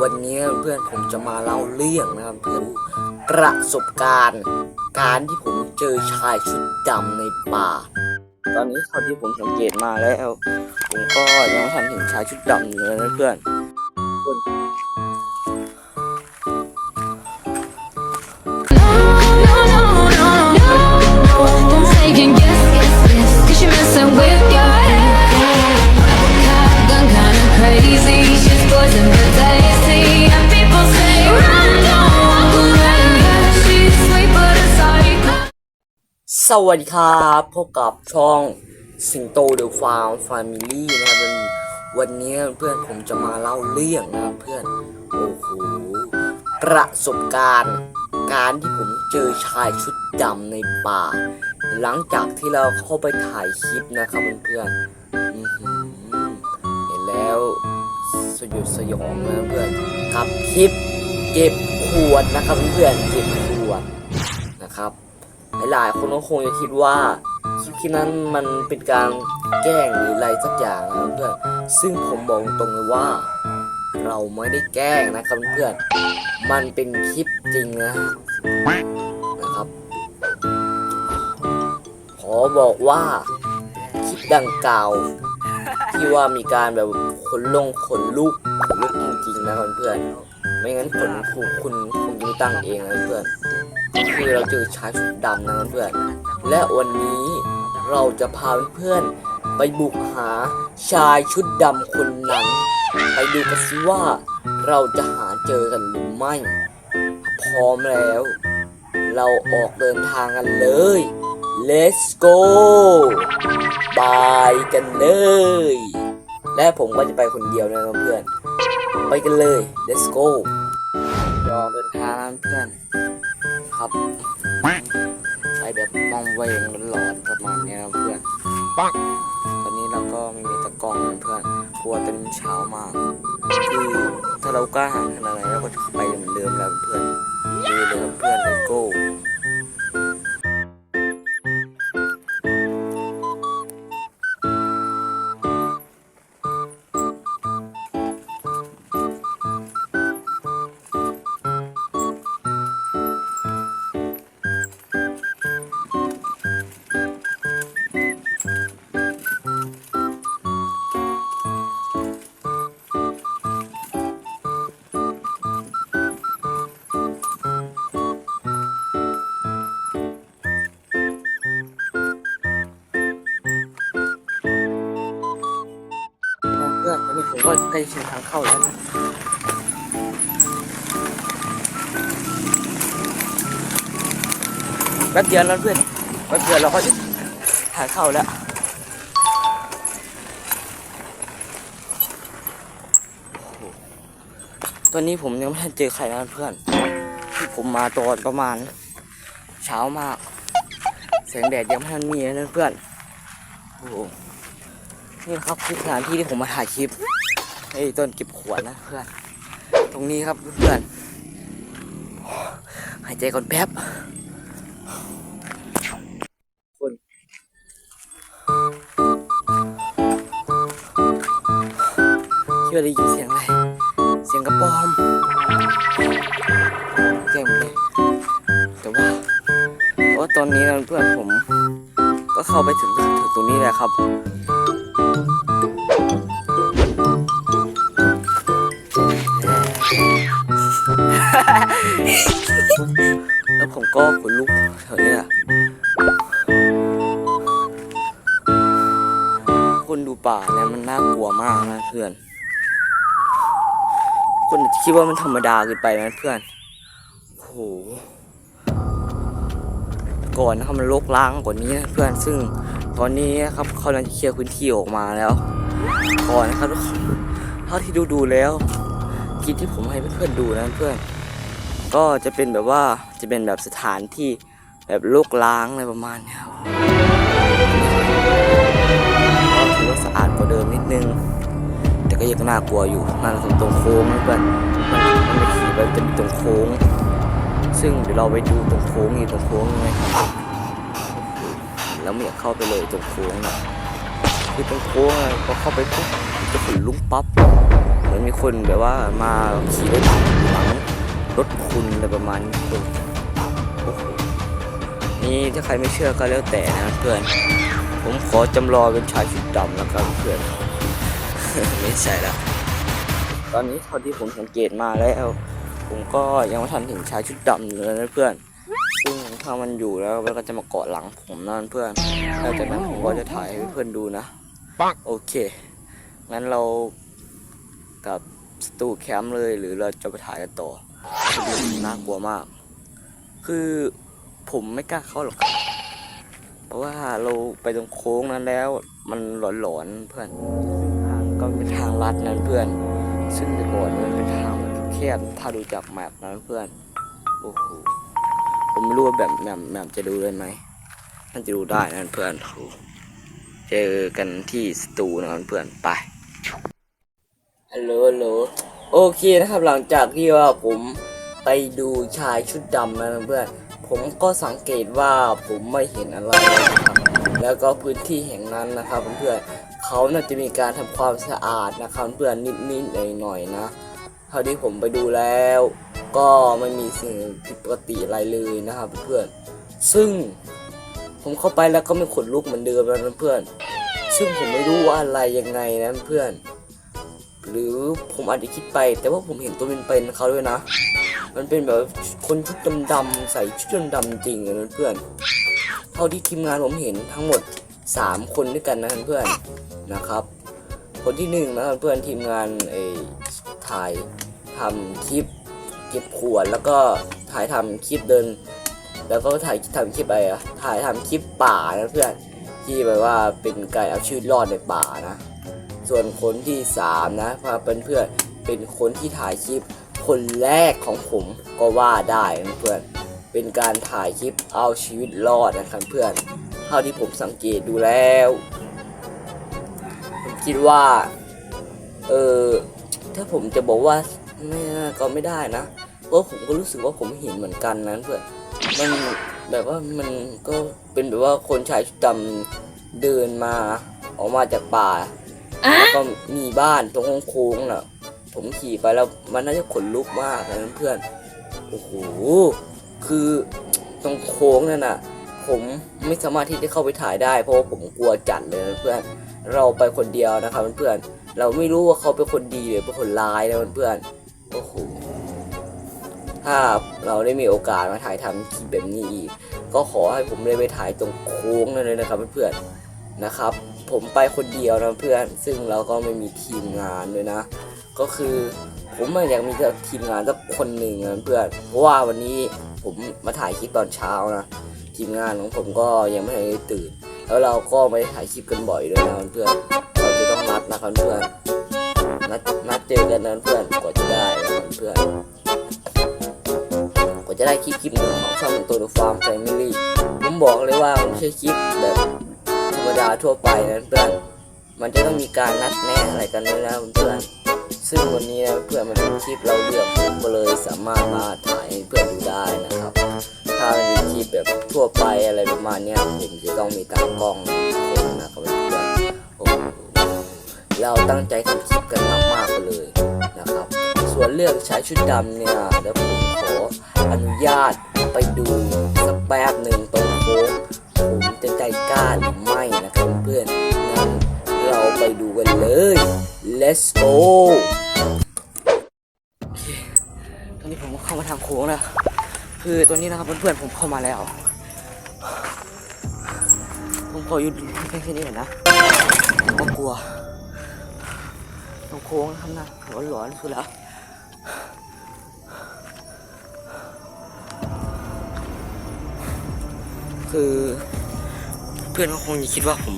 วันนี้เพื่อนผมจะมาเล่าเรื่องนะครับเพื่อนประสบการณ์ การที่ผมเจอชายชุดดำในป่า ตอนนี้เท่าที่ผมสังเกตมาแล้ว ผมก็ยังไม่ทันเห็นชายชุดดำเลยนะเพื่อนคน สวัสดีครับพบกับช่องสิงโตเดอะฟาร์มแฟมิลี่นะครับเป็นวันนี้เพื่อนผมจะมาเล่าเรื่องนะเพื่อนโอ้โหประสบการณ์ การที่ผมเจอชายชุดดำในป่า หลังจากที่เราเข้าไปถ่ายคลิปนะครับเพื่อนอือหือเห็นแล้วสยดสยองนะเพื่อนกับคลิปเก็บขวดนะครับเพื่อนเก็บขวดนะครับ หลายๆคนก็คงจะคิดว่าคลิปนั้นมันเป็นการแกล้งหรืออะไรสักอย่างนะเพื่อนซึ่งผมบอกตรงเลยว่า เราไม่ได้แกล้งนะครับเพื่อนมันเป็นคลิปจริงนะนะครับ ขอบอกว่าคลิปดังกล่าวที่ว่ามีการแบบขนลงขนลุกขนลุกจริงๆนะครับเพื่อนไม่งั้นขนคุณคุณคงจะไม่ตั้งเองนะเพื่อน คือเราเจอชายชุดดำนะเพื่อนและวันนี้เราจะพาเพื่อนไปบุกหาชายชุดดำคนนั้น ไปดูกันสิว่าเราจะหาเจอกันหรือไม่ พร้อมแล้ว เราออกเดินทางกันเลย let's go ไปกันเลย และผมก็จะไปคนเดียวนะครับเพื่อน ไปกันเลย let's go ออกเดินทางนะเพื่อนครับไปแบบมองเวงหลอนๆประมาณเนี้ยครับเพื่อนปังตอนนี้เราก็ไม่มีตะกล้องนะเพื่อนกลัวตอนนี้เช้ามากคือถ้าเรากล้าหาญขนาดไหนเราก็จะไปเหมือนเดิมแล้วเพื่อนดูเลยครับเพื่อนเลโก้ ก็ใกล้ถึงทางเข้าแล้วนะแป๊บเดียวแล้วเพื่อนแป๊บเดียวเราก็จะทางเข้าแล้วตอนนี้ผมยังไม่ทันเจอใครนะเพื่อนที่ผมมาตอนประมาณ เช้ามากแสงแดดยังไม่ทันมีนะเพื่อนโอ้โหนี่ครับคือสถานที่ที่ผมมาถ่ายคลิป ไอ้ต้นเก็บขวดนะเพื่อน ตรงนี้ครับเพื่อนหายใจก่อนแป๊บคนคิดว่าได้ยินเสียงอะไร เสียงกระป๋อมแจ้งหมดเลยแต่ว่าเพราะว่าตอนนี้นะเพื่อนผม ก็เข้าไปถึงถึงตรงนี้แหละครับ ก็ขนลุกแถวเนี้ยคนดูป่าเนี่ยมันน่ากลัวมากนะเพื่อน คนจะคิดว่ามันธรรมดาเกินไปนะเพื่อนโหก่อนนะครับมันรกร้างกว่านี้นะเพื่อนซึ่งตอนนี้นะครับเขากำลังจะเคลียร์พื้นที่ออกมาแล้วก่อนนะครับทุกคนเท่าที่ดูดูแล้วคลิปที่ผมให้เพื่อนๆดูนะเพื่อน ก็จะเป็นแบบว่าจะเป็นแบบสถานที่แบบรกร้างอะไรประมาณเนี้ยครับก็ถือว่าสะอาดกว่าเดิมนิดนึง แต่ก็ยังน่ากลัวอยู่นั่นตรงตรงโค้งนะเพื่อนมันมันไม่ขี่ไปจะมีตรงโค้ง ซึ่งเดี๋ยวเราไปดูตรงโค้งนี่ตรงโค้งไหมครับแล้วไม่อยากเข้าไปเลยตรงโค้งนะคือตรงโค้งพอเข้าไปปุ๊บจะขนลุกปั๊บเหมือนมีคนแบบว่ามาขี่รถหลัง รถคุณอะไรประมาณนี้คนโอ้โหนี่ถ้าใครไม่เชื่อก็แล้วแต่นะเพื่อน ผมขอจำลองเป็นชายชุดดำแล้วครับเพื่อนไม่ใช่ละตอนนี้เท่าที่ผมสังเกตมาแล้ว ผมก็ยังไม่ทันถึงชายชุดดำเลยนะเพื่อนซึ่งถ้ามันอยู่แล้วมันก็จะมาเกาะหลังผมนั่นเพื่อนแล้วจากนั้นผมก็จะถ่ายให้เพื่อนดูนะโอเคงั้นเรากลับสตูแคมป์เลยหรือเราจะไปถ่ายกันต่อ น่ากลัวมาก คือผมไม่กล้าเข้าหรอกครับเพราะว่าเราไปตรงโค้งนั้นแล้ว มันหลอนๆเพื่อนทางก็เป็นทางลัดนั้นเพื่อน ซึ่งแต่ก่อนมันเป็นทางแคบถ้าดูจากแมปนั้นเพื่อนโอ้โหผมไม่รู้ว่าแบบแมปแมปจะดูได้ไหมน่าจะดูได้นะเพื่อนโอ้โหเจอกันที่สตูนะเพื่อนไปฮัลโหลฮัลโหล โอเคนะครับหลังจากที่ว่าผมไปดูชายชุดดำนะเพื่อนผมก็สังเกตว่าผมไม่เห็นอะไรนะครับแล้วก็พื้นที่แห่งนั้นนะครับเพื่อนเขาน่าจะมีการทำความสะอาดนะครับเพื่อนนิดๆหน่อยๆนะเท่าที่ผมไปดูแล้ว ก็ไม่มีสิ่งผิดปกติอะไรเลยนะครับเพื่อนซึ่งผมเข้าไปแล้วก็ไม่ขนลุกเหมือนเดิมแล้วนะเพื่อนซึ่งผมไม่รู้ว่าอะไรยังไงนะเพื่อน หรือผมอาจจะคิดไป แต่ว่าผมเห็นตัวเป็นๆเขาด้วยนะ มันเป็นแบบคนชุดดำๆใส่ชุดดำๆจริงเลยนะเพื่อนเท่าที่ทีมงานผมเห็นทั้งหมด 3 คนด้วยกันนะเพื่อนนะครับ คนที่หนึ่งนะเพื่อนทีมงานไอ้ถ่ายทำคลิปเก็บขวดแล้วก็ถ่ายทำคลิปเดิน แล้วก็ถ่ายทำคลิปอะไรอะถ่ายทำคลิปป่านะเพื่อนที่แบบว่าเป็นการเอาชีวิตรอดในป่านะ ส่วนคนที่สามนะพาเป็นเพื่อนเป็นคนที่ถ่ายคลิปคนแรกของผมก็ว่าได้นะเพื่อนเป็นการถ่ายคลิปเอาชีวิตรอดนะครับเพื่อนเท่าที่ผมสังเกตดูแล้วผมคิดว่าเออถ้าผมจะบอกว่าไม่ก็ไม่ได้นะเพราะผมก็รู้สึกว่าผมเห็นเหมือนกันนะเพื่อนมันแบบว่ามันก็เป็นแบบว่าคนชายชุดดำเดินมาออกมาจากป่า ก็มีบ้านตรงโค้งน่ะ ผมขี่ไปแล้วมันน่าจะขนลุกมากนะเพื่อนโอ้โหคือตรงโค้งนั่นน่ะ ผมไม่สามารถที่จะเข้าไปถ่ายได้ เพราะว่าผมกลัวจัดเลยนะเพื่อนเราไปคนเดียวนะครับเพื่อนเราไม่รู้ว่าเขาเป็นคนดีหรือเป็นคนร้ายนะเพื่อนโอ้โหถ้าเราได้มีโอกาสมาถ่ายทำคลิปแบบนี้อีกก็ขอให้ผมได้ไปถ่ายตรงโค้งนั่นเลยนะครับเพื่อนๆ นะครับ ผมไปคนเดียวนะเพื่อน ซึ่งเราก็ไม่มีทีมงานด้วยนะ ก็คือผมม่อยากมีทีมงานสักคนหนึ่งนะเพื่อน เพราะว่าวันนี้ผมมาถ่ายคลิปตอนเช้านะ ทีมงานของผมก็ยังไม่ได้ตื่น แล้วเราก็ไม่ได้ถ่ายคลิปกันบ่อยด้วยนะเพื่อน เราจะต้องนัดนะครับเพื่อน นัดนัดเจอกันนะเพื่อนกว่าจะได้นะเพื่อนกว่าจะได้คลิปคลิปหนึ่งของช่องตัวฟาร์มแฟมิลี่ผมบอกเลยว่ามันไม่ใช่คลิปแบบ รรมดาทั่วไปนะเพื่อน มันจะต้องมีการนัดแนะอะไรกันด้วยนะเพื่อน ซึ่งวันนี้นะเพื่อนมันเป็นคลิปเราเลือกผมก็เลยสามารถมาถ่ายให้เพื่อนดูได้นะครับ ถ้าเป็นคลิปแบบทั่วไปอะไรประมาณนี้ผมจะต้องมีตากล้องนะครับเพื่อนโอ้เราตั้งใจทำคลิปกันมากๆไปเลยนะครับ ส่วนเรื่องใช้ชุดดำเนี่ยเดี๋ยวผมขออนุญาตไปดูสักแป๊บหนึ่งตรงโค้งผมจะใจกล้าหรือไม่ ไปดูกันเลย let's go โอเคตอนนี้ผมก็เข้ามาทางโค้งแล้ว คือตัวนี้นะครับเพื่อนๆผมเข้ามาแล้ว ผมขอหยุดแค่แค่นี้ก่อนนะผมก็กลัวตรงโค้งนะครับนะหลอนๆสุดแล้วคือเพื่อนก็คงจะคิดว่าผม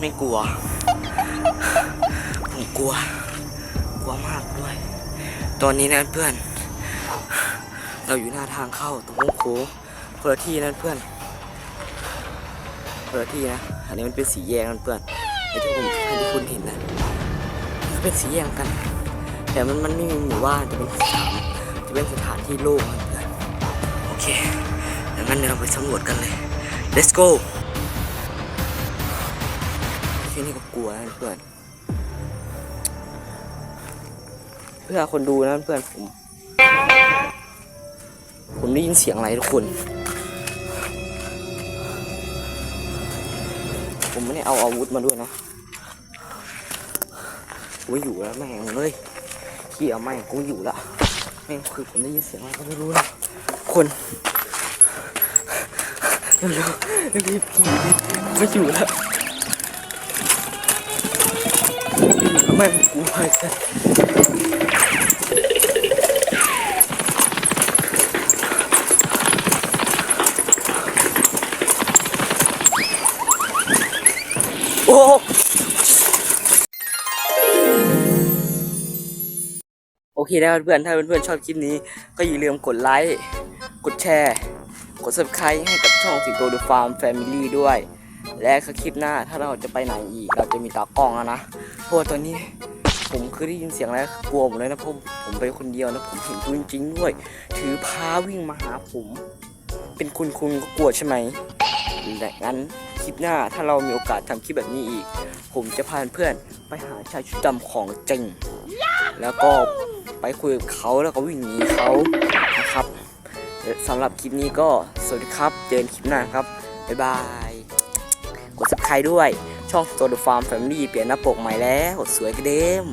ไม่กลัว ลัว กลัวมากด้วย ตอนนี้นะเพื่อน เราอยู่หน้าทางเข้าตรงโค้งคนละที่นั่นเพื่อนคนละที่นะ อันนี้มันเป็นสีแยกนั่นเพื่อนไอ้ที่ผมไอ้ที่คุณเห็นนะมันเป็นสีแยกกัน แต่มันมันไม่มีหมู่บ้านจะเป็นสถานจะเป็นสถานที่โล่งเพื่อนโอเคดังนั้นเดี๋ยวเราไปสำรวจกันเลย let's go แค่นี้ก็กลัวแล้วเพื่อน พื่อคนดูนะเพื่อนผม ผมได้ยินเสียงอะไรทุกคน ผมไม่ได้เอาอาวุธมาด้วยนะกูอยู่แล้วแม่งเลยเขี่ยแม่งกูอยู่ละแม่งคือผมได้ยินเสียงอะไรก็ไม่รู้นะคนเร็วๆรีบๆขี่ไม่อยู่แล้วแม่งกูไป โอเคแล้วเพื่อนถ้าเพื่อนๆชอบคลิปนี้ ก็อย่าลืมกดไลค์กดแชร์ กด subscribe ให้กับช่องสิงโตดูฟาร์มแฟมิลี่ด้วย และคลิปหน้าถ้าเราจะไปไหนอีก เราจะมีตากล้องแล้วนะเพราะว่าตอนนี้ผมคือได้ยินเสียงแล้วกลัวหมดเลยนะผมผมไปคนเดียวนะผมเห็นตัวจริงด้วย ถือพาวิ่งมาหาผม เป็นคุณคุณก็กลัวใช่ไหมและงั้นคลิปหน้าถ้าเรามีโอกาสทำคลิปแบบนี้อีก ผมจะพาเพื่อนไปหาชายชุดดำของจริง แล้วก็ ไปคุยกับเขาแล้วก็วิ่งหนีเขานะครับสำหรับคลิปนี้ก็สวัสดีครับเจอกันคลิปหน้าครับ บ๊ายบาย กด subscribe ด้วย ช่อง Store the Farm Family เปลี่ยนหน้าปกใหม่แล้วสวยกระเด้ม